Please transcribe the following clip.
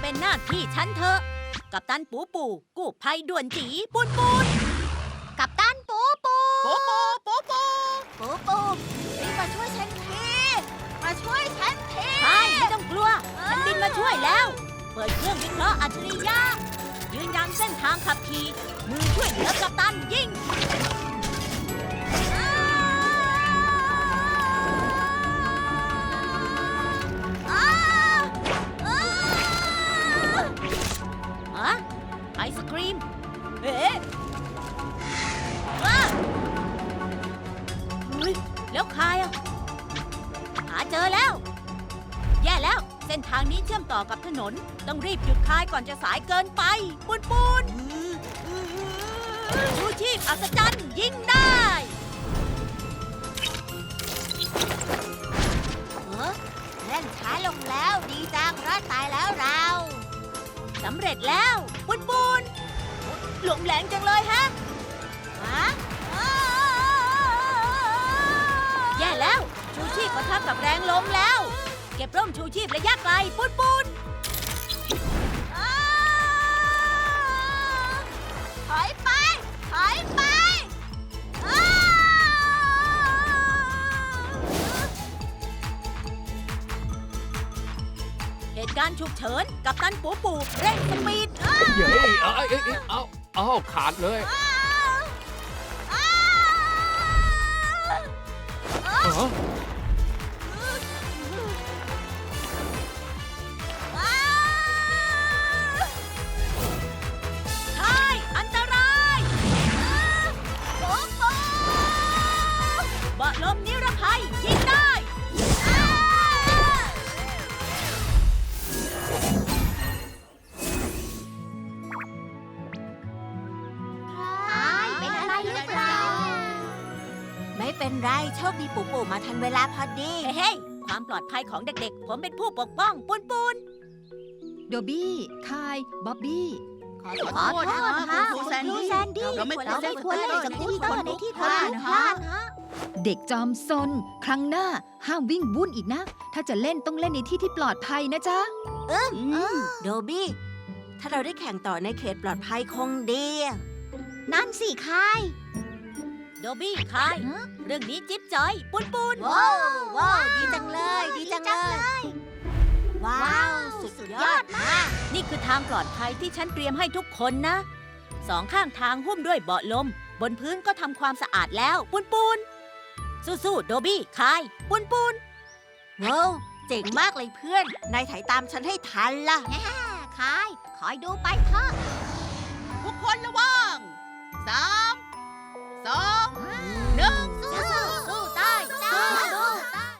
เป็นหน้าที่ฉันเถอะ กับตันปูปูกู้ภัยด่วนจีปูนปูนกับตันปูปูปูปูปูปูปูปูรีบมาช่วยฉันทีมาช่วยฉันทีใช่ไม่ต้องกลัว ฉันบินมาช่วยแล้ว เปิดเครื่องวิเคราะห์อัจฉริยะยืนยันเส้นทางขับขี่มือช่วยเหลือกับตันยิง ศครีม เอ๊ะว้าเฮ้ยแล้วใครอะ หาเจอแล้ว แย่แล้ว เส้นทางนี้เชื่อมต่อกับถนน ต้องรีบหยุดคายก่อนจะสายเกินไป ปุนปุนชูชีพอัศจรรย์ยิงได้เออเล่นช้าลงแล้วดีจังรอดตายแล้วเรา สำเร็จแล้ว ปุนปุน ลวมแหลงจังเลยฮะฮะแย่แล้ว ชูชีพปะทะกับแรงลมแล้ว เก็บร่มชูชีพระยะไกลปุนปุนอ้าวถอยไป ถอยไปเหตุการณ์ฉุกเฉินกับตันปูปูเร่งสปีดเย้ยเอ้ยเอ้ยเอา อาขาดเลยอ้าวอ้าว เออ ไม่เป็นไรโชคดีปู่ปู่มาทันเวลาพอดีเฮ้เฮ้ยความปลอดภัยของเด็กๆ ผมเป็นผู้ปกป้องปุนปุนโดบี้คายบ๊อบบี้ ขอโทษนะคะคุณครูแซนดี้เราไม่เราไม่ควรเล่นสกูตเตอร์ในที่ทางนะพลาดฮะเด็กจอมซน ครั้งหน้าห้ามวิ่งวุ่นอีกนะ ถ้าจะเล่นต้องเล่นในที่ที่ปลอดภัยนะจ๊ะโดบี้ ถ้าเราได้แข่งต่อในเขตปลอดภัยคงดี นั่นสิคาย โดบี้คาย เรื่องนี้จิ๊บจอย ปุนปุนว้าวว้าวดีจังเลย ดีจังเลย ว้าว สุดยอดมาก นี่คือทางปลอดภัยที่ฉันเตรียมให้ทุกคนนะ สองข้างทางหุ้มด้วยเบาะลม บนพื้นก็ทำความสะอาดแล้ว ปุนปุนสู้ๆโดบี้คาย ปุนปุนว้าวเจ๋งมากเลยเพื่อน นายถ่ายตามฉันให้ทันล่ะ คาย คอยดูไปเถอะทุกคนระวั